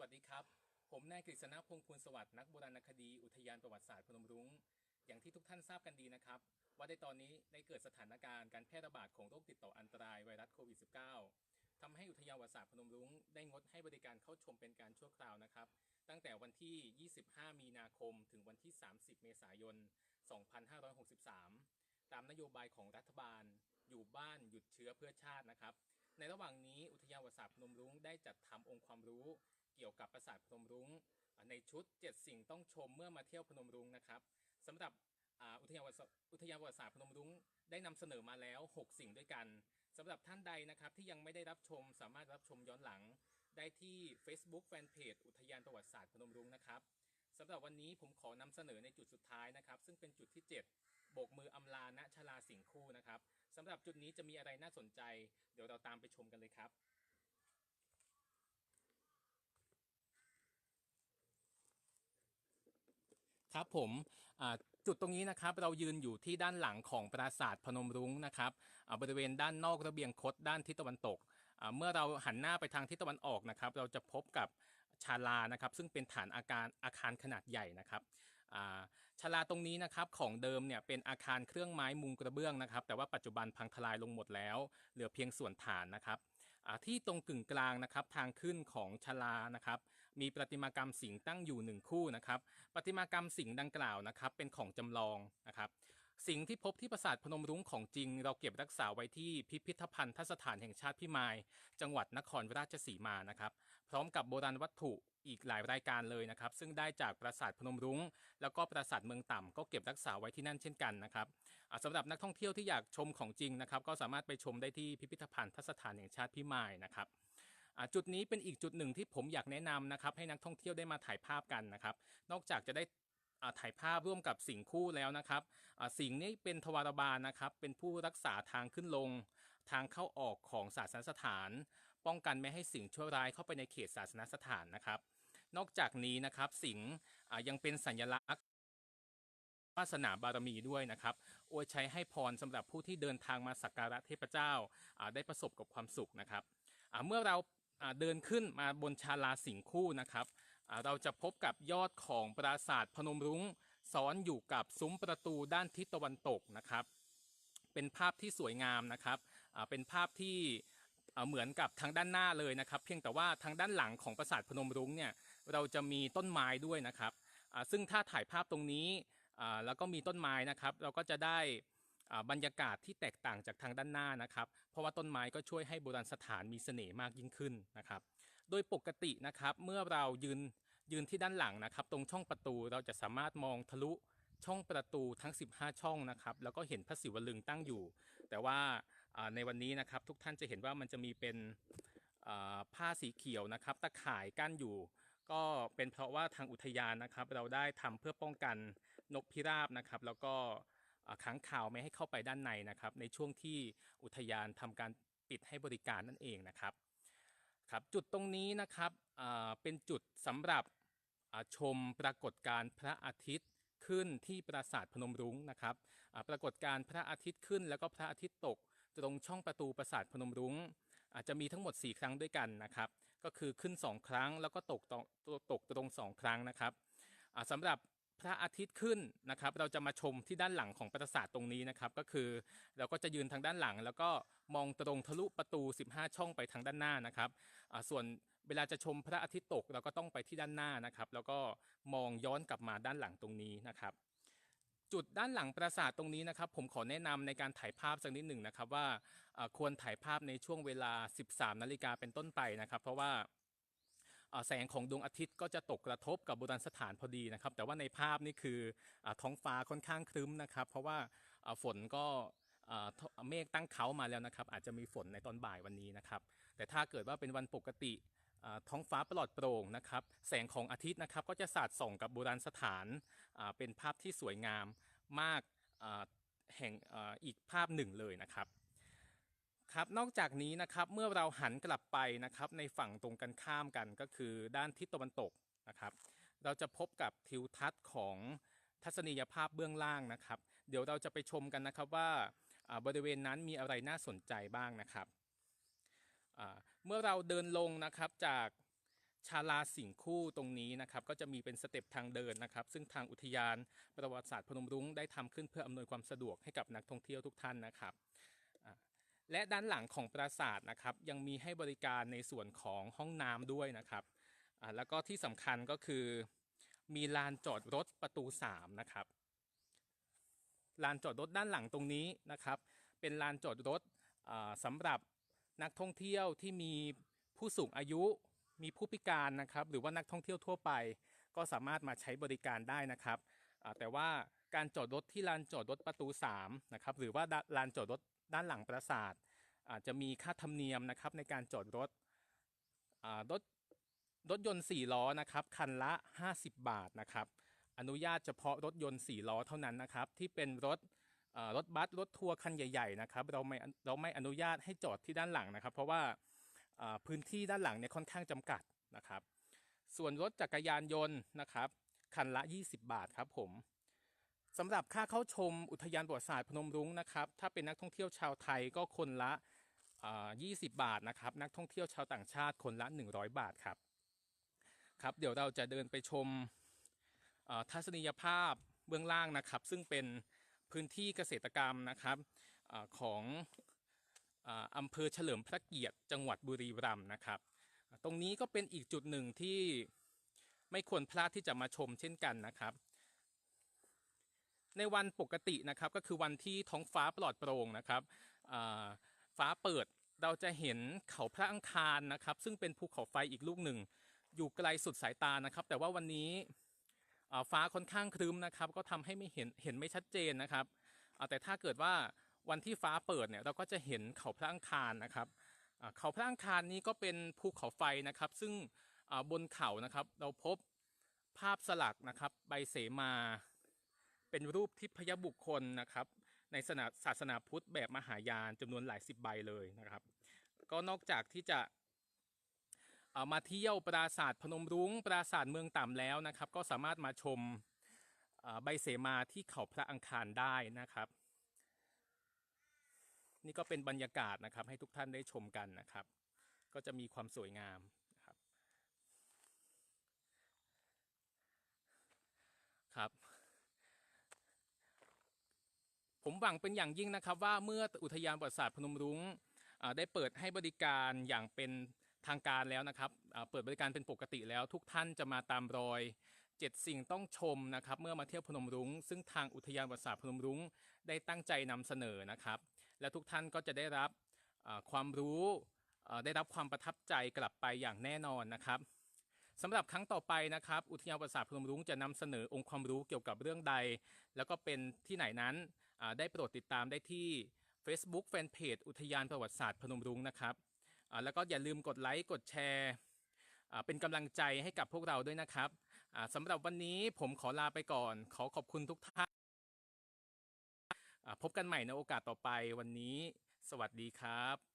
วัสดีครับ ผมนายกฤษณพงษ์ภูลสวัสดิ์นักโบราณคดีอุทยานประวัติศาสตร์พนมรุ้ง อย่างที่ทุกท่านทราบกันดีนะครับ ว่าในตอนนี้ได้เกิดสถานการณ์การแพร่ระบาดของโรคติดต่ออันตรายไวรัสโควิด -19 ทำให้อุทยานประวัติศาสตร์พนมรุ้งได้งดให้บริการเข้าชมเป็นการชั่วคราวนะครับ ตั้งแต่วันที่ 25 มีนาคม ถึงวันที่ 30 เมษายน 2563 ตามนโยบายของรัฐบาล อยู่บ้านหยุดเชื้อเพื่อชาตินะครับในระหว่างนี้อุทยานประวัติศาสตร์พนมรุ้งได้จัดทำองค์ความรู้ กี่ยวกับปราสาทพนมรุ้งในชุด 7 สิ่งต้องชมเมื่อมาเที่ยวพนมรุ้งนะครับสำหรับอุทยานวัติศาสตร์อุทยานประวัติศาสตร์พนมรุ้งได้นำเสนอมาแล้ว 6 สิ่งด้วยกันสำหรับท่านใดนะครับที่ยังไม่ได้รับชมสามารถรับชมย้อนหลัง ได้ที่ Facebook Fanpage อุทยานประวัติศาสตร์พนมรุ้งนะครับสำหรับวันนี้ผมขอนำเสนอในจุดสุดท้ายนะครับ ซึ่งเป็นจุดที่ 7 โบกมืออำลาณชลาสิงคู่นะครับสำหรับจุดนี้จะมีอะไรน่าสนใจ เดี๋ยวเราตามไปชมกันเลยครับ ครับผมจุดตรงนี้นะครับเรายืนอยู่ที่ด้านหลังของปราสาทพนมรุ้งนะครับบริเวณด้านนอกระเบียงคดด้านทิศตะวันตก เมื่อเราหันหน้าไปทางทิศตะวันออกนะครับ เราจะพบกับชาลานะครับซึ่งเป็นฐานอาคารอาคารขนาดใหญ่นะครับชาลาตรงนี้นะครับของเดิมเนี่ยเป็นอาคารเครื่องไม้มุงกระเบื้องนะครับ แต่ว่าปัจจุบันพังทลายลงหมดแล้ว เหลือเพียงส่วนฐานนะครับที่ตรงกึ่งกลางนะครับทางขึ้นของชาลานะครับ มีประติมากรรมสิงห์ตั้งอยู่หนึ่งคู่นะครับประติมากรรมสิงห์ดังกล่าวนะครับเป็นของจำลองนะครับสิ่งที่พบที่ปราสาทพนมรุ้งของจริง เราเก็บรักษาไว้ที่พิพิธภัณฑสถานแห่งชาติพิมาย จังหวัดนครราชสีมานะครับพร้อมกับโบราณวัตถุอีกหลายรายการเลยนะครับ ซึ่งได้จากปราสาทพนมรุ้ง แล้วก็ปราสาทเมืองต่ำก็เก็บรักษาไว้ที่นั่นเช่นกันนะครับอ่าสำหรับนักท่องเที่ยวที่อยากชมของจริงนะครับ ก็สามารถไปชมได้ที่พิพิธภัณฑสถานแห่งชาติพิมายนะครับ จุดนี้เป็นอีกจุดหนึ่งที่ผมอยากแนะนำนะครับให้นักท่องเที่ยวได้มาถ่ายภาพกันนะครับ นอกจากจะได้ถ่ายภาพร่วมกับสิงคู่แล้วนะครับสิงนี่เป็นทวารบาลนะครับ เป็นผู้รักษาทางขึ้นลง ทางเข้าออกของศาสนสถาน ป้องกันไม่ให้สิ่งชั่วร้ายเข้าไปในเขตศาสนสถานนะครับ นอกจากนี้นะครับสิงยังเป็นสัญลักษณ์วาสนาบารมีด้วยนะครับอวยใช้ให้พรสำหรับผู้ที่เดินทางมาสักการะเทพเจ้าได้ประสบกับความสุขนะครับเมื่อเรา เดินขึ้นมาบนชาลาสิงคู่นะครับเราจะพบกับยอดของปราสาทพนมรุ้งซ้อนอยู่กับซุ้มประตูด้านทิศตะวันตกนะครับ เป็นภาพที่สวยงามนะครับเป็นภาพที่เหมือนกับทางด้านหน้าเลยนะครับ เพียงแต่ว่าทางด้านหลังของปราสาทพนมรุ้งเนี่ยเราจะมีต้นไม้ด้วยนะครับซึ่งถ้าถ่ายภาพตรงนี้แล้วก็มีต้นไม้นะครับ เราก็จะได้ บรรยากาศที่แตกต่างจากทางด้านหน้านะครับ เพราะว่าต้นไม้ก็ช่วยให้โบราณสถานมีเสน่ห์มากยิ่งขึ้นนะครับ โดยปกตินะครับเมื่อเรายืนยืนที่ด้านหลังนะครับ ตรงช่องประตูเราจะสามารถมองทะลุช่องประตูทั้ง 15 ช่องนะครับ แล้วก็เห็นพระศิวลึงตั้งอยู่ แต่ว่าในวันนี้นะครับทุกท่านจะเห็นว่ามันจะมีเป็นผ้าสีเขียวนะครับ ตะข่ายกั้นอยู่ ก็เป็นเพราะว่าทางอุทยานนะครับ เราได้ทำเพื่อป้องกันนกพิราบนะครับ แล้วก็ อ่าค้าวไม่ให้เข้าไปด้านในนะครับ ในช่วงที่อุทยานทำการปิดให้บริการนั่นเองนะครับครับจุดตรงนี้นะครับอ่าเป็นจุดสำหรับชมปรากฏการณ์พระอาทิตย์ขึ้นที่ปราสาทพนมรุ้งนะครับอ่าปรากฏการณ์พระอาทิตย์ขึ้น แล้วก็พระอาทิตย์ตก ตรงช่องประตูปราสาทพนมรุ้งอาจจะมีทั้งหมด 4 ครั้งด้วยกันนะครับ ก็คือขึ้น 2 ครั้งแล้วก็ตกตตตกตรง 2 ครั้งนะครับอ่าสำหรับ พระอาทิตย์ขึ้นนะครับ เราจะมาชมที่ด้านหลังของปราสาทตรงนี้นะครับ ก็คือเราก็จะยืนทางด้านหลัง แล้วก็มองตรงทะลุประตู 15 ช่องไปทางด้านหน้านะครับส่วนเวลาจะชมพระอาทิตย์ตกเราก็ต้องไปที่ด้านหน้านะครับ แล้วก็มองย้อนกลับมาด้านหลังตรงนี้นะครับ จุดด้านหลังปราสาทตรงนี้นะครับ ผมขอแนะนำในการถ่ายภาพสักนิดหนึ่งนะครับว่าควรถ่ายภาพในช่วงเวลา 13 นาฬิกาเป็นต้นไปนะครับ เพราะว่า แสงของดวงอาทิตย์ก็จะตกกระทบกับโบราณสถานพอดีนะครับ แต่ว่าในภาพนี่คืออท้องฟ้าค่อนข้างครึ้มนะครับ เพราะว่าฝนก็เมฆตั้งเขามาแล้วนะครับ อาจจะมีฝนในตอนบ่ายวันนี้นะครับ แต่ถ้าเกิดว่าเป็นวันปกติท้องฟ้าปลอดโปร่งนะครับแสงของอาทิตย์นะครับก็จะสาดส่องกับโบราณสถานเป็นภาพที่สวยงามมากแห่งอีกภาพหนึ่งเลยนะครับ ครับนอกจากนี้นะครับเมื่อเราหันกลับไปนะครับในฝั่งตรงกันข้ามกันก็คือด้านทิศตะวันตกนะครับ เราจะพบกับทิวทัศน์ของทัศนียภาพเบื้องล่างนะครับ เดี๋ยวเราจะไปชมกันนะครับว่าบริเวณนั้นมีอะไรน่าสนใจบ้างนะครับเมื่อเราเดินลงนะครับจากชาลาสิงคู่ตรงนี้นะครับก็จะมีเป็นสเต็ปทางเดินนะครับ ซึ่งทางอุทยานประวัติศาสตร์พนมรุ้งได้ทำขึ้นเพื่ออำนวยความสะดวกให้กับนักท่องเที่ยวทุกท่านนะครับ และด้านหลังของปราสาทนะครับยังมีให้บริการในส่วนของห้องน้ำด้วยนะครับแล้วก็ที่สำคัญก็คือ มีลานจอดรถประตู 3 นะครับ ลานจอดรถด้านหลังตรงนี้นะครับ เป็นลานจอดรถอ่าสำหรับนักท่องเที่ยวที่มีผู้สูงอายุมีผู้พิการนะครับ หรือว่านักท่องเที่ยวทั่วไป ก็สามารถมาใช้บริการได้นะครับแต่ว่าการจอดรถที่ลานจอดรถประตู3นะครับหรือว่าลานจอดรถ ด้านหลังปราสาทอาจจะมีค่าธรรมเนียมนะครับในการจอดรถรถรถยนต์ 4 ล้อนะครับคันละ 50 บาทนะครับอนุญาตเฉพาะรถยนต์ 4 ล้อเท่านั้นนะครับที่เป็นรถรถบัสรถทัวร์คันใหญ่ๆนะครับเราไม่เราไม่อนุญาตให้จอดที่ด้านหลังนะครับ เพราะว่าพื้นที่ด้านหลังเนี่ยค่อนข้างจำกัดนะครับ ส่วนรถจักรยานยนต์นะครับคันละ 20 บาทครับผม สำหรับค่าเข้าชมอุทยานประวัติศาสตร์พนมรุ้งนะครับ ถ้าเป็นนักท่องเที่ยวชาวไทยก็คนละ 20 บาทนะครับ นักท่องเที่ยวชาวต่างชาติคนละ 100 บาทครับ ครับ เดี๋ยวเราจะเดินไปชมทัศนียภาพเบื้องล่างนะครับ ซึ่งเป็นพื้นที่เกษตรกรรมนะครับอของอำเภอเฉลิมพระเกียรติจังหวัดบุรีรัมย์นะครับ ตรงนี้ก็เป็นอีกจุดหนึ่งที่ไม่ควรพลาดที่จะมาชมเช่นกันนะครับ ในวันปกตินะครับก็คือวันที่ท้องฟ้าปลอดโปร่งนะครับฟ้าเปิดเราจะเห็นเขาพระอังคารนะครับ ซึ่งเป็นภูเขาไฟอีกลูกหนึ่ง อยู่ไกลสุดสายตานะครับ แต่ว่าวันนี้ฟ้าค่อนข้างครึ้มนะครับ ก็ทำให้ไม่เห็นเห็นไม่ชัดเจนนะครับแต่ถ้าเกิดว่าวันที่ฟ้าเปิดเนี่ยเราก็จะเห็นเขาพระอังคารนะครับเขาพระอังคารนี้ก็เป็นภูเขาไฟนะครับ ซึ่งบนเขานะครับเราพบภาพสลักนะครับ ใบเสมา เป็นรูปทิพยบุคคลนะครับ ในศาสนาศาสนาพุทธแบบมหายานจำนวนหลายสิบใบเลยนะครับ ก็นอกจากที่จะเอ่อมาเที่ยวปราสาทพนมรุ้งปราสาทเมืองต่ำแล้วนะครับ ก็สามารถมาชมใบเสมาที่เขาพระอังคารได้นะครับ นี่ก็เป็นบรรยากาศนะครับให้ทุกท่านได้ชมกันนะครับ ก็จะมีความสวยงามนะครับครับ ผมหวังเป็นอย่างยิ่งนะครับว่าเมื่ออุทยานประวัติศาสตร์พนมรุ้งได้เปิดให้บริการอย่างเป็นทางการแล้วนะครับเปิดบริการเป็นปกติแล้วทุกท่านจะมาตามรอยเจ็ดสิ่งต้องชมนะครับเมื่อมาเที่ยวพนมรุ้ง ซึ่งทางอุทยานประวัติศาสตร์พนมรุ้งได้ตั้งใจนำเสนอนะครับ และทุกท่านก็จะได้รับความรู้ได้รับความประทับใจกลับไปอย่างแน่นอนนะครับสำหรับครั้งต่อไปนะครับ อุทยานประวัติศาสตร์พนมรุ้งจะนำเสนอองค์ความรู้เกี่ยวกับเรื่องใด แล้วก็เป็นที่ไหนนั้น ได้โปรดติดตามได้ที่ Facebook Fanpage อุทยานประวัติศาสตร์พนมรุ้งนะครับแล้วก็อย่าลืมกดไลค์กดแชร์เป็นกำลังใจให้กับพวกเราด้วยนะครับสำหรับวันนี้ผมขอลาไปก่อน ขอขอบคุณทุกท่านพบกันใหม่ในโอกาสต่อไปวันนี้ สวัสดีครับ